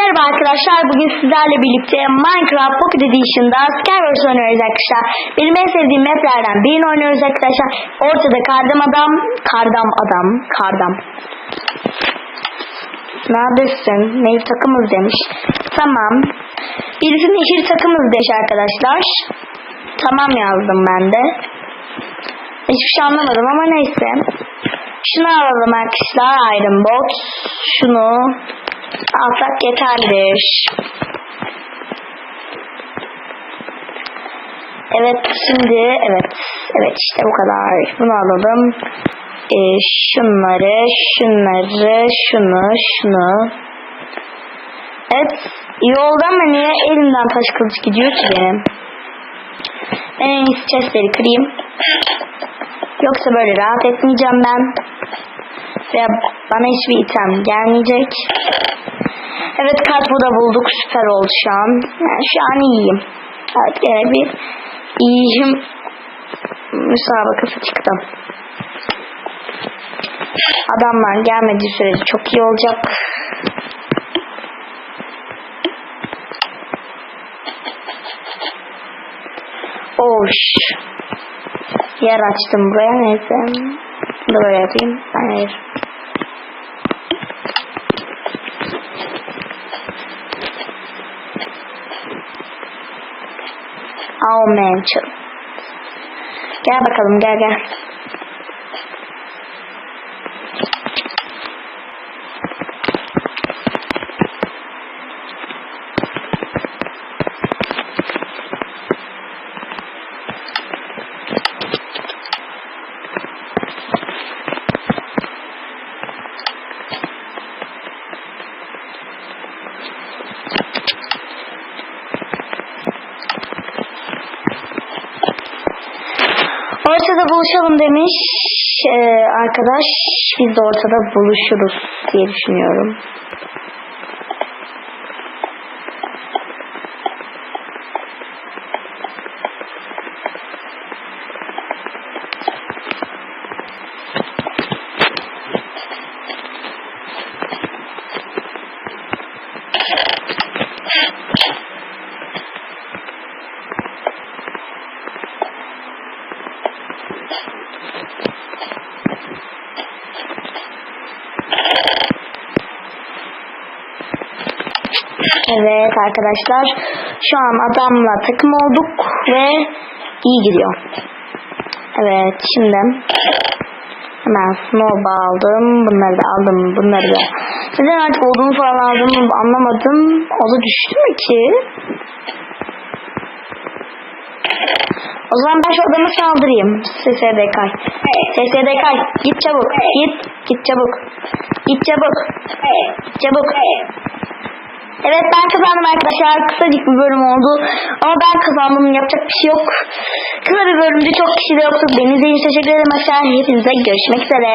Merhaba arkadaşlar. Bugün sizlerle birlikte Minecraft Pocket Edition'da Skywars oynuyoruz arkadaşlar. Benim en sevdiğim maplerden birini oynuyoruz arkadaşlar. Ortada kardam adam, kardam adam, kardam. Neredesin? Nehir takımız demiş. Tamam. Birisi nehir takımız demiş arkadaşlar. Tamam yazdım ben de. Hiçbir şey anlamadım ama neyse. Şunu alalım arkadaşlar. Iron Box. Şunu alsak yeterlidir. Evet şimdi evet evet işte bu kadar. Bunu alalım. Ee, şunları, şunları, şunu, şunu. Evet iyi oldu ama niye elimden taş kılıç gidiyor ki benim? Ben en iyisi chestleri kırayım. Yoksa böyle rahat etmeyeceğim ben. Ve bana hiçbir item gelmeyecek. Evet kartpoda bulduk. Süper oldu şu an. Yani şu an iyiyim. Evet gene bir iyiyim. Müsabakası çıktım. Adamlar gelmediği sürece çok iyi olacak. Oş. Yer açtım buraya neyse. Da böyle yapayım. Hayır. Chill. Gel bakalım gel gel. Ortada buluşalım demiş ee, arkadaş. Biz de ortada buluşuruz diye düşünüyorum. Evet arkadaşlar. Şu an adamla takım olduk ve iyi gidiyor. Evet şimdi hemen snowball aldım. Bunları da aldım. Bunları da. Neden artık olduğunu falan aldım anlamadım. O da düştü mü ki? O zaman ben şu adamı saldırayım. SSDK. SSDK git çabuk. Git. Git çabuk. Git çabuk. Git çabuk. Evet ben kazandım arkadaşlar. Kısacık bir bölüm oldu. Ama ben kazandım. Yapacak bir şey yok. Kısa bir bölümdü. Çok kişi de yoktu. Beni izlediğiniz teşekkür ederim arkadaşlar. Hepinize görüşmek üzere.